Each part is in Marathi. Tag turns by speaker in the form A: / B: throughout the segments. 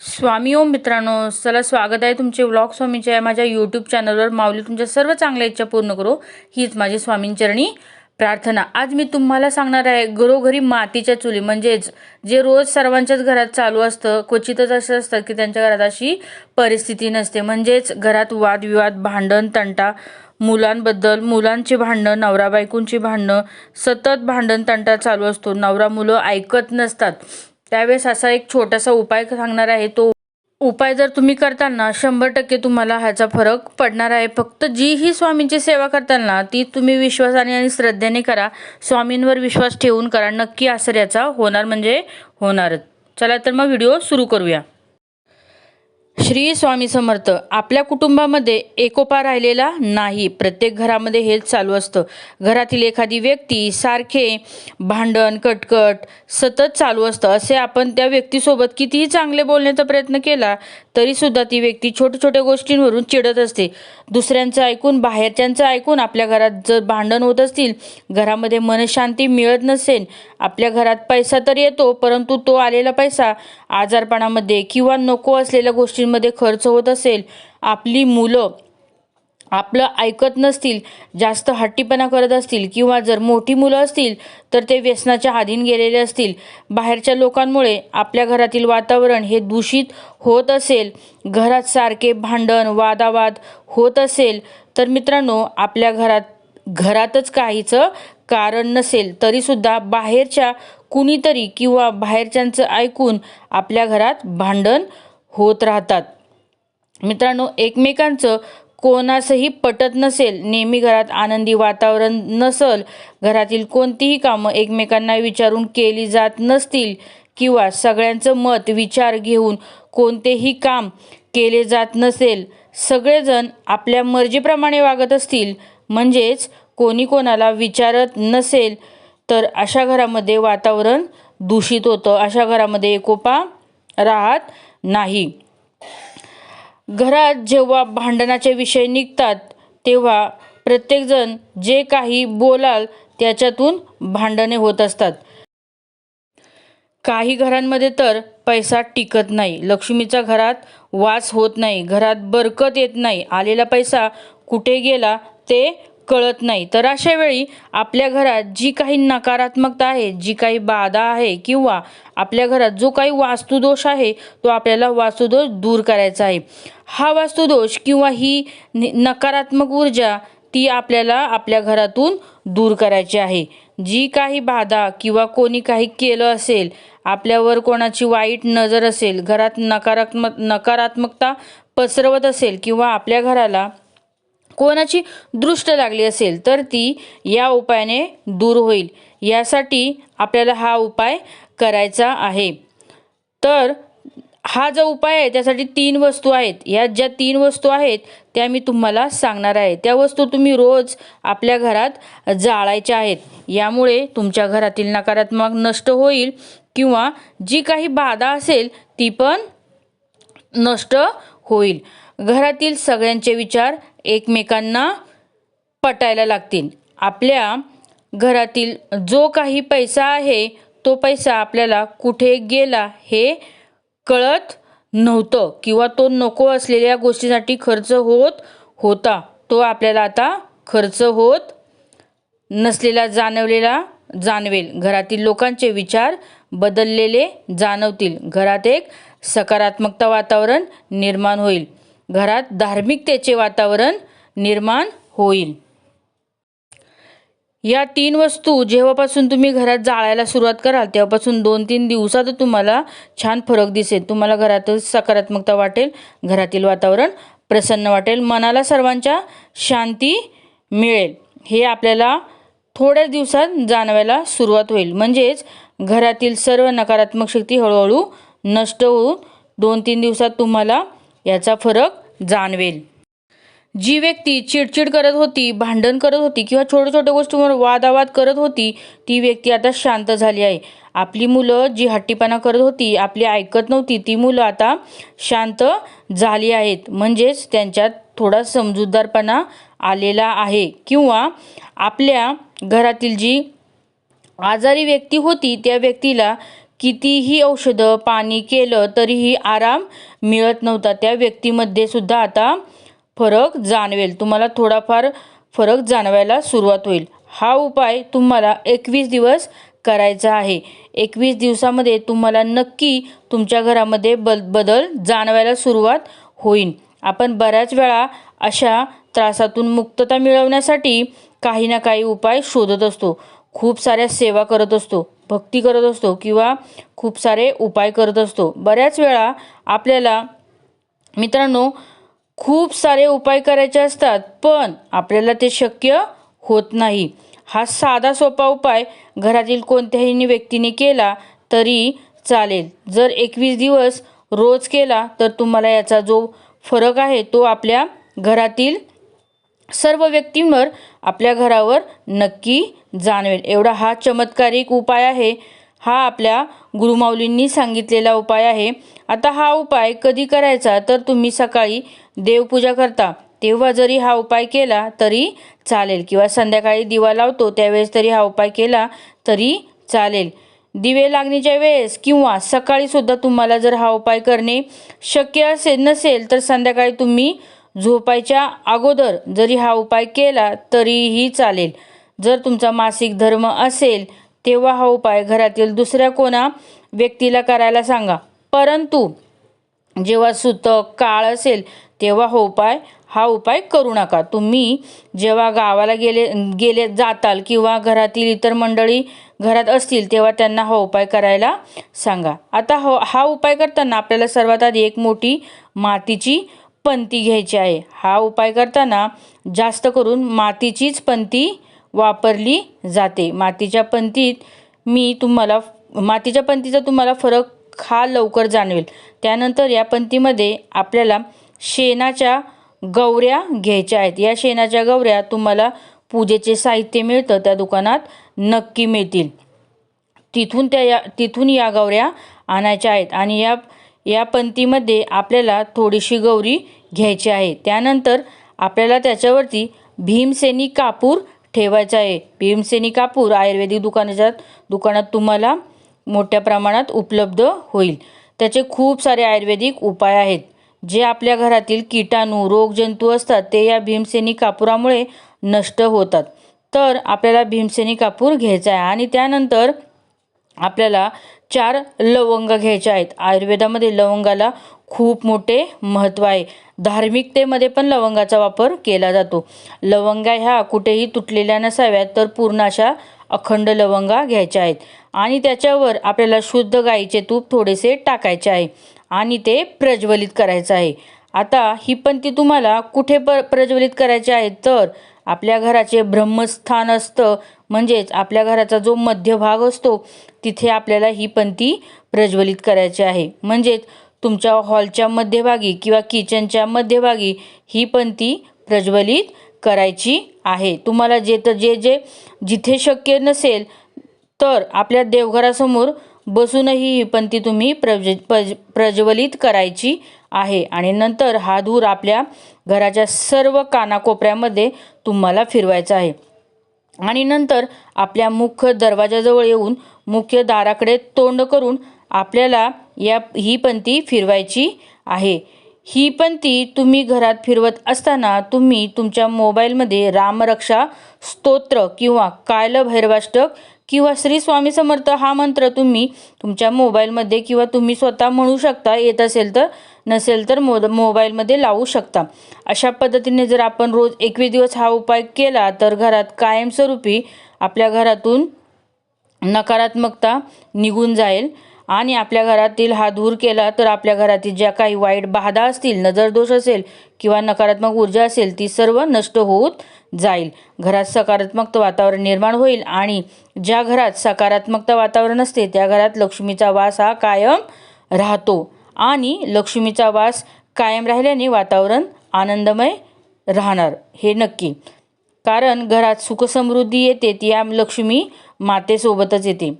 A: स्वामी ओम मित्रांनो चला स्वागत आहे तुमचे व्लॉग स्वामीच्या माझ्या यूट्यूब चॅनलवर माऊली तुमच्या सर्व चांगल्या इच्छा पूर्ण करो. हीच माझी स्वामींचरणी प्रार्थना. आज मी तुम्हाला सांगणार आहे घरोघरी मातीच्या चुली. म्हणजेच जे रोज सर्वांच्याच घरात चालू असतं क्वचितच असं असतं की त्यांच्या घरात अशी परिस्थिती नसते. म्हणजेच घरात वादविवाद भांडण तंटा मुलांबद्दल मुलांची भांडणं नवरा बायकोंची भांडणं सतत भांडण तंटा चालू असतो. नवरा मुलं ऐकत नसतात. त्यावेळेस असा एक छोटासा उपाय सांगणार आहे तो उपाय जर तुम्ही करताना शंभर टक्के तुम्हाला ह्याचा फरक पडणार आहे. फक्त जी ही स्वामींची सेवा करताना ती तुम्ही विश्वासाने आणि श्रद्धेने करा. स्वामींवर विश्वास ठेवून करा. नक्की असर याचा होणार म्हणजे होणारच चला तर मग व्हिडिओ सुरू करूया. श्री स्वामी समर्थ आपल्या कुटुंबामध्ये एकोपा राहिलेला नाही. प्रत्येक घरामध्ये हेच चालू असतं. घरातील एखादी व्यक्ती सारखे भांडण कटकट सतत चालू असतं. असे आपण त्या व्यक्तीसोबत कितीही चांगले बोलण्याचा प्रयत्न केला तरीसुद्धा ती व्यक्ती छोट्या छोट्या गोष्टींवरून चिडत असते. दुसऱ्यांचं ऐकून बाहेरच्यांचं ऐकून आपल्या घरात जर भांडण होत असतील घरामध्ये मनशांती मिळत नसेल आपल्या घरात पैसा तर येतो परंतु तो आलेला पैसा आजारपणामध्ये किंवा नको असलेल्या गोष्टींमध्ये खर्च होत असेल आपली मुलं आपलं ऐकत नसतील जास्त हट्टीपणा करत असतील किंवा जर मोठी मुलं असतील तर ते व्यसनाच्या अधीन गेलेले असतील. बाहेरच्या लोकांमुळे आपल्या घरातील वातावरण हे दूषित होत असेल. घरात सारखे भांडण वादावाद होत असेल. तर मित्रांनो आपल्या घरात घरातच काहीचं कारण नसेल तरीसुद्धा बाहेरच्या कुणीतरी किंवा बाहेरच्यांचं ऐकून आपल्या घरात भांडण होत राहतात. मित्रांनो एकमेकांचं कोणासही पटत नसेल नेहमी घरात आनंदी वातावरण नसल घरातील कोणतीही कामं एकमेकांना विचारून केली जात नसतील किंवा सगळ्यांचं मत विचार घेऊन कोणतेही काम केले जात नसेल सगळेजण आपल्या मर्जीप्रमाणे वागत असतील. म्हणजेच कोणी कोणाला विचारत नसेल तर अशा घरामध्ये वातावरण दूषित होतं. अशा घरामध्ये एकोपा राहत नाही. घरात जेव्हा भांडणाचे विषय निघतात तेव्हा प्रत्येकजण जे काही बोलाल त्याच्यातून भांडणे होत असतात. काही घरांमध्ये तर पैसा टिकत नाही. लक्ष्मीचा घरात वास होत नाही. घरात बरकत येत नाही. आलेला पैसा कुठे गेला ते कळत नाही. तर अशा वेळी आपल्या घरात जी काही नकारात्मकता आहे जी काही बाधा आहे किंवा आपल्या घरात जो काही वास्तुदोष आहे तो आपल्याला वास्तुदोष दूर करायचा आहे. हा वास्तुदोष किंवा ही नकारात्मक ऊर्जा ती आपल्याला आपल्या घरातून दूर करायची आहे. जी काही बाधा किंवा कोणी काही केलं असेल आपल्यावर कोणाची वाईट नजर असेल घरात नकारात्मक नकारात्मकता पसरवत असेल किंवा आपल्या घराला कोणाची दृष्ट लागली असेल तर ती या उपायाने दूर होईल. यासाठी आपल्याला हा उपाय करायचा आहे. तर हा जो उपाय आहे त्यासाठी तीन वस्तू आहेत. या ज्या तीन वस्तू आहेत त्या मी तुम्हाला सांगणार आहे. त्या वस्तू तुम्ही रोज आपल्या घरात जाळायच्या आहेत. यामुळे तुमच्या घरातील नकारात्मक नष्ट होईल किंवा जी काही बाधा असेल ती पण नष्ट होईल. घरातील सगळ्यांचे विचार एकमेकांना पटायला लागतील. आपल्या घरातील जो काही पैसा आहे तो पैसा आपल्याला कुठे गेला हे कळत नव्हतं किंवा तो नको असलेल्या गोष्टीसाठी खर्च होत होता. तो आपल्याला आता खर्च होत नसलेला जाणवलेला जाणवेल. घरातील लोकांचे विचार बदललेले जाणवतील. घरात एक सकारात्मकता वातावरण निर्माण होईल. घरात धार्मिकतेचे वातावरण निर्माण होईल. या तीन वस्तू जेव्हापासून तुम्ही घरात जाळायला सुरुवात कराल तेव्हापासून दोन तीन दिवसात तुम्हाला छान फरक दिसेल. तुम्हाला घरातच सकारात्मकता वाटेल घरातील वातावरण प्रसन्न वाटेल मनाला सर्वांच्या शांती मिळेल. हे आपल्याला थोड्याच दिवसात जाणवायला सुरुवात होईल. म्हणजेच घरातील सर्व नकारात्मक शक्ती हळूहळू नष्ट होऊन दोन तीन दिवसात तुम्हाला याचा फरक जाणवेल. जी व्यक्ती चिडचिड करत होती भांडण करत होती किंवा छोट्या छोट्या गोष्टींवर वादावाद करत होती ती व्यक्ती आता शांत झाली आहे. आपली मुलं जी हट्टीपणा करत होती आपली ऐकत नव्हती ती मुलं आता शांत झाली आहेत. म्हणजेच त्यांच्यात थोडा समजूतदारपणा आलेला आहे. किंवा आपल्या घरातील जी आजारी व्यक्ती होती त्या व्यक्तीला कितीही औषधं पाणी केलं तरीही आराम मिळत नव्हता. त्या व्यक्तीमध्ये सुद्धा आता फरक जाणवेल. तुम्हाला थोडाफार फरक जाणवायला सुरुवात होईल. हा उपाय तुम्हाला एकवीस दिवस करायचा आहे. एकवीस दिवसामध्ये तुम्हाला नक्की तुमच्या घरामध्ये बल बदल जाणवायला सुरुवात होईल. आपण बऱ्याच वेळा अशा त्रासातून मुक्तता मिळवण्यासाठी काही ना काही उपाय शोधत असतो. खूप साऱ्या सेवा करत असतो भक्ती करत असतो किंवा खूप सारे उपाय करत असतो. बऱ्याच वेळा आपल्याला मित्रांनो खूप सारे उपाय करायचे असतात पण आपल्याला ते शक्य होत नाही. हा साधा सोपा उपाय घरातील कोणत्याही व्यक्तीने केला तरी चालेल. जर एकवीस दिवस रोज केला तर तुम्हाला याचा जो फरक आहे तो आपल्या घरातील सर्व व्यक्तींवर आपल्या घरावर नक्की जाणवेल. एवढा हा चमत्कारिक उपाय आहे. हा आपल्या गुरुमाऊलींनी सांगितलेला उपाय आहे. आता हा उपाय कधी करायचा? तर तुम्ही सकाळी देवपूजा करता. तेव्हा जरी हा उपाय केला तरी चालेल. किंवा संध्याकाळी दिवा लावतो त्यावेळेस तरी हा उपाय केला तरी चालेल. दिवे लागणीच्या वेळेस किंवा सकाळीसुद्धा तुम्हाला जर हा उपाय करणे शक्य असेल नसेल तर संध्याकाळी तुम्ही झोपायच्या अगोदर जरी हा उपाय केला तरीही चालेल. जर तुमचा मासिक धर्म असेल तेव्हा हा उपाय घरातील दुसऱ्या कोणा व्यक्तीला करायला सांगा. परंतु जेव्हा सुतक काळ असेल तेव्हा हा उपाय हा उपाय करू नका. तुम्ही जेव्हा गावाला गेले गेले जाताल किंवा घरातील इतर मंडळी घरात असतील तेव्हा त्यांना हा उपाय करायला सांगा. आता हो हा उपाय करताना आपल्याला सर्वात आधी एक मोठी मातीची पंती घ्यायची आहे. हा उपाय करताना जास्त करून मातीचीच पंती वापरली जाते. मातीच्या पंतीत मी तुम्हाला मातीच्या पंतीचा तुम्हाला फरक हा लवकर जाणवेल. त्यानंतर या पंतीमध्ये आपल्याला शेणाच्या गवऱ्या घ्यायच्या आहेत. या शेणाच्या गवऱ्या तुम्हाला पूजेचे साहित्य मिळतं त्या दुकानात नक्की मिळतील. तिथून त्या या तिथून या गवऱ्या आणायच्या आहेत. आणि या या पंतीमध्ये आपल्याला थोडीशी गौरी घ्यायची आहे. त्यानंतर आपल्याला त्याच्यावरती भीमसेनी कापूर ठेवायचा आहे. भीमसेनी कापूर आयुर्वेदिक दुकानाच्या दुकानात तुम्हाला मोठ्या प्रमाणात उपलब्ध होईल. त्याचे खूप सारे आयुर्वेदिक उपाय आहेत. जे आपल्या घरातील किटाणू रोगजंतू असतात ते या भीमसेनी कापुरामुळे नष्ट होतात. तर आपल्याला भीमसेनी कापूर घ्यायचा आहे आणि त्यानंतर आपल्याला चार लवंग घ्यायच्या आहेत. आयुर्वेदामध्ये लवंगाला खूप मोठे महत्त्व आहे. धार्मिकतेमध्ये पण लवंगाचा वापर केला जातो. लवंगा ह्या कुठेही तुटलेल्या नसाव्यात तर पूर्ण अशा अखंड लवंगा घ्यायच्या आहेत. आणि त्याच्यावर आपल्याला शुद्ध गाईचे तूप थोडेसे टाकायचे आहे आणि ते प्रज्वलित करायचं आहे. आता ही पंथी तुम्हाला कुठे प प्रज्वलित करायचे आहे? तर आपल्या घराचे ब्रह्मस्थान असतं. म्हणजेच आपल्या घराचा जो मध्य भाग असतो तिथे आपल्याला ही पंथी प्रज्वलित करायची आहे. म्हणजेच तुमच्या हॉलच्या मध्यभागी किंवा किचनच्या मध्यभागी ही पंथी प्रज्वलित करायची आहे. तुम्हाला जे तर जे जे जिथे शक्य नसेल तर आपल्या देवघरासमोर बसूनही ही पंथी तुम्ही प्रज प्रज प्रज्वलित करायची आहे. आणि नंतर हा धूर आपल्या घराच्या सर्व कानाकोपऱ्यामध्ये तुम्हाला फिरवायचा आहे. आणि नंतर आपल्या मुख्य दरवाजाजवळ येऊन मुख्य दाराकडे तोंड करून आपल्याला या ही पंथी फिरवायची आहे. ही पंथी तुम्ही घरात फिरवत असताना तुम्ही तुमच्या मोबाईलमध्ये रामरक्षा स्तोत्र किंवा कायल भैरवाष्टक किंवा श्री स्वामी समर्थ हा मंत्र तुम्ही तुमच्या मोबाईलमध्ये किंवा तुम्ही स्वतः म्हणू शकता येत असेल तर नसेल तर मोद मोबाईलमध्ये लावू शकता. अशा पद्धतीने जर आपण रोज एकवीस दिवस हा उपाय केला तर घरात कायमस्वरूपी आपल्या घरातून नकारात्मकता निघून जाईल आणि आपल्या घरातील हा दूर केला तर आपल्या घरातील ज्या काही वाईट बाधा असतील नजरदोष असेल किंवा नकारात्मक ऊर्जा असेल ती सर्व नष्ट होत जाईल. घरात सकारात्मक वातावरण निर्माण होईल आणि ज्या घरात सकारात्मकता वातावरण असते त्या घरात लक्ष्मीचा वास हा कायम राहतो. आणि लक्ष्मीचा वास कायम राहिल्याने वातावरण आनंदमय राहणार हे नक्की. कारण घरात सुखसमृद्धी येते ती या लक्ष्मी मातेसोबतच येते.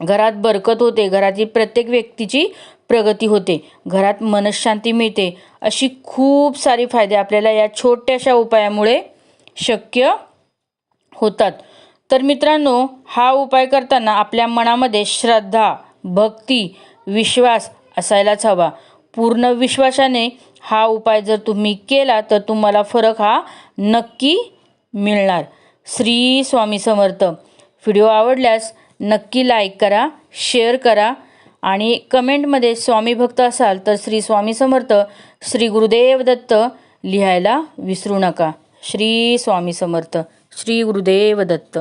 A: घरात बरकत होते घरातील प्रत्येक व्यक्तीची प्रगती होते. घरात मनशांती मिळते अशी खूप सारी फायदे आपल्याला या छोट्याशा उपायामुळे शक्य होतात. तर मित्रांनो हा उपाय करताना आपल्या मनामध्ये श्रद्धा भक्ती विश्वास असायलाच हवा. पूर्ण विश्वासाने हा उपाय जर तुम्ही केला तर तुम्हाला फरक हा नक्की मिळणार. श्री स्वामी समर्थ. व्हिडिओ आवडल्यास नक्की लाईक करा शेअर करा आणि कमेंटमध्ये स्वामी भक्त असाल तर श्री स्वामी समर्थ श्री गुरुदेव दत्त लिहायला विसरू नका. श्री स्वामी समर्थ. श्री गुरुदेव दत्त.